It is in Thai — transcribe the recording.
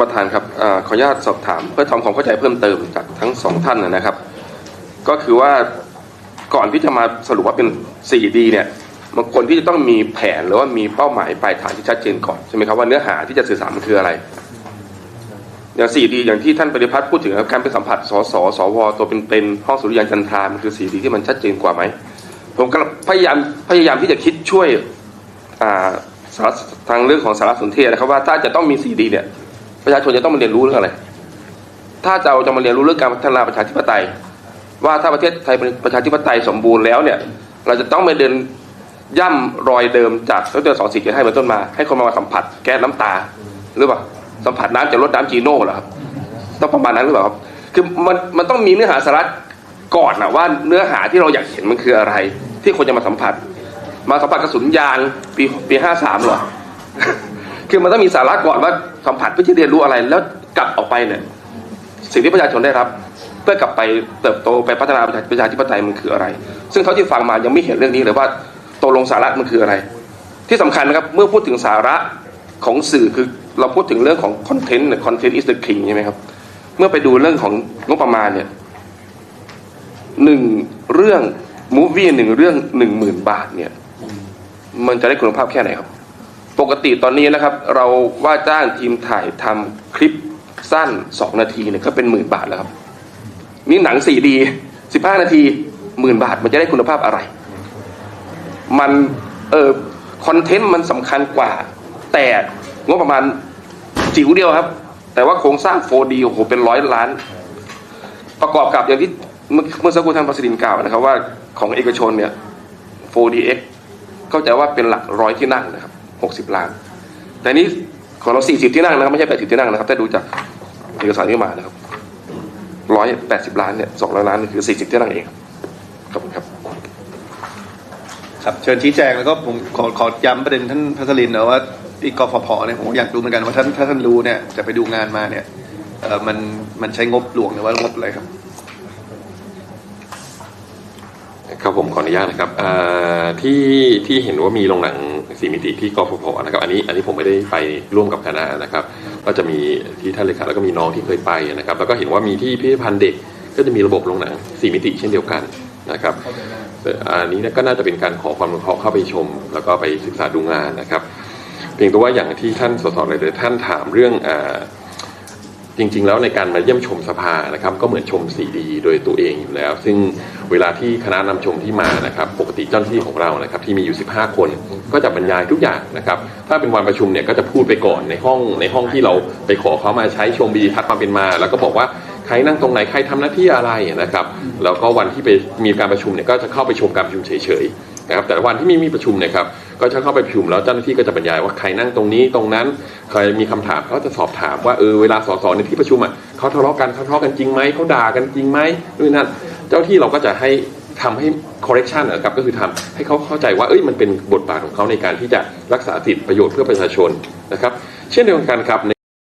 ประธานครับอขออนุญาตสอบถามเพื่อทำความเข้าใจเพิ่มเติมจากทั้งสองท่านนะครับ ก็คือว่าก่อนที่จะมาสรุปว่าเป็น 4D เนี่ยมันควรที่จะต้องมีแผนหรือว่ามีเป้าหมายปลายทางที่ชัดเจนก่อนใช่ไหมครับว่าเนื้อหาที่จะสื่อสารมันคืออะไรอย่าง 4D อย่างที่ท่านปฏิพัฒน์พูดถึงครับการไปสัมผัสสสสวตัวเป็นๆห้องสุริยันจันทรามันคือ 4D ที่มันชัดเจนกว่าไหมผมก็พยายามพยายามที่จะคิดช่วยทางเรื่องของสารสนเทศนะครับว่าถ้าจะต้องมี 4D เนี่ย ประชาชนจะต้องมาเรียนรู้เรื่องอะไร ถ้าเราจะมาเรียนรู้เรื่องการพัฒนาประชาธิปไตย ว่าถ้าประเทศไทยเป็นประชาธิปไตยสมบูรณ์แล้วเนี่ย เราจะต้องไม่เดินย่ำรอยเดิมจากตั้งแต่สองสี่เจ็ดให้เป็นต้นมา ให้คนมาสัมผัสแก้น้ำตาหรือเปล่าสัมผัสน้ำจากรถน้ำจีโน่เหรอครับต้องประมาณนั้นหรือเปล่าครับคือมันมันต้องมีเนื้อหาสาระก่อนนะว่าเนื้อหาที่เราอยากเห็นมันคืออะไร ที่คนจะมาสัมผัส มาสัมผัสกระสุนยางปีปีห้าสามเหรอ คือมันต้องมีสาระก่อนว่าสัมผัสเพื่อที่เรียนรู้อะไร แล้วกลับออกไปเนี่ยสิ่งที่ประชาชนได้รับ เพื่อกลับไปเติบโตไปพัฒนาประชาประชาธิปไตยมันคืออะไร ซึ่งเท่าที่ฟังมายังไม่เห็นเรื่องนี้เลยว่าตกลงสาระมันคืออะไร ที่สำคัญนะครับเมื่อพูดถึงสาระของสื่อคือเราพูดถึงเรื่องของคอนเทนต์เนี่ยคอนเทนต์ is the king ใช่ไหมครับเมื่อไปดูเรื่องของงบประมาณเนี่ยหนึ่งเรื่องมูฟวี่หนึ่งเรื่องหนึ่งหมื่นบาทเนี่ย มันจะได้คุณภาพแค่ไหนครับ กติตอนนี้นะครับ เราว่าจ้างทีมถ่ายทำคลิปสั้นสองนาทีเนี่ยก็เป็นหมื่นบาทแล้วครับ นี่หนังสี่ดีสิบห้านาทีหมื่นบาทมันจะได้คุณภาพอะไร มันเออคอนเทนต์มันสำคัญกว่า แต่งบประมาณจิ๋วเดียวครับ แต่ว่าโครงสร้าง 4D โอ้โหเป็นร้อยล้าน ประกอบกับอย่างที่เมื่อเมื่อสักครู่ท่านประสิทธิ์กล่าวนะครับว่าของเอกชนเนี่ย 4DX เข้าใจว่าเป็นหลักร้อยที่นั่งนะครับ หกสิบล้าน แต่นี้ของเราสี่สิบที่นั่งนะครับ ไม่ใช่แปดสิบที่นั่งนะครับ ถ้าดูจากเอกสารที่มานะครับร้อยแปดสิบล้านเนี่ยสองร้อยล้านคือสี่สิบที่นั่งเองครับขอบคุณครับ ครับ เชิญชี้แจงแล้วก็ผมขอขอย้ำประเด็นท่านพัสลินนะว่าที่กฟผเนี่ยผมอยากรู้เหมือนกันว่าท่านถ้าท่านรู้เนี่ยจะไปดูงานมาเนี่ยเออมันมันใช้งบหลวงหรือว่างบอะไรครับ ครับผมขออนุญาตนะครับที่ที่เห็นว่ามีโรงหนังสีมิติที่กฟผนะครับอันนี้อันนี้ผมไม่ได้ไปร่วมกับคณะนะครับ ก็จะมีที่ท่านเลขาแล้วก็มีน้องที่เคยไปนะครับ แล้วก็เห็นว่ามีที่พิพิธภัณฑ์เด็ก ก็จะมีระบบโรงหนังสีมิติเช่นเดียวกันนะครับอันนี้ก็น่าจะเป็นการขอความราะห์เข้าไปชม แล้วก็ไปศึกษาดูงานนะครับ เพียงแต่ว่าอย่างที่ท่านสสหลายท่านถามเรื่องอ่า จริง ๆ แล้วในการมาเยี่ยมชมสภานะครับ ก็เหมือนชม 4D โดยตัวเองอยู่แล้ว ซึ่งเวลาที่คณะนำชมที่มานะครับ ปกติเจ้าหน้าที่ของเรานะครับ ที่มีอยู่ 15 คนก็จะบรรยายทุกอย่างนะครับ ถ้าเป็นวันประชุมเนี่ยก็จะพูดไปก่อนในห้องในห้องที่เราไปขอเขามาใช้ชมวิดีทัศน์ความเป็นมา แล้วก็บอกว่าใครนั่งตรงไหนใครทำหน้าที่อะไรนะครับแล้วก็วันที่ไปมีการประชุมเนี่ยก็จะเข้าไปชมการประชุมเฉยๆนะครับแต่วันที่ไม่มีประชุมเนี่ยครับ ก็จะเข้าไปประชุมแล้วเจ้าหน้าที่ก็จะบรรยายว่าใครนั่งตรงนี้ตรงนั้น ใครมีคำถามเขาจะสอบถามว่าเออเวลาสสในที่ประชุมอะเขาทะเลาะกันเขาทะเลาะกันจริงไหมเขาด่ากันจริงไหมด้วยนั่นเจ้าที่เราก็จะให้ทำให้ correction นะครับก็คือทำให้เขาเข้าใจว่าเอ้ยมันเป็นบทบาทของเขาในการที่จะรักษาสิทธิประโยชน์เพื่อประชาชนนะครับ เช่นเดียวกันครับ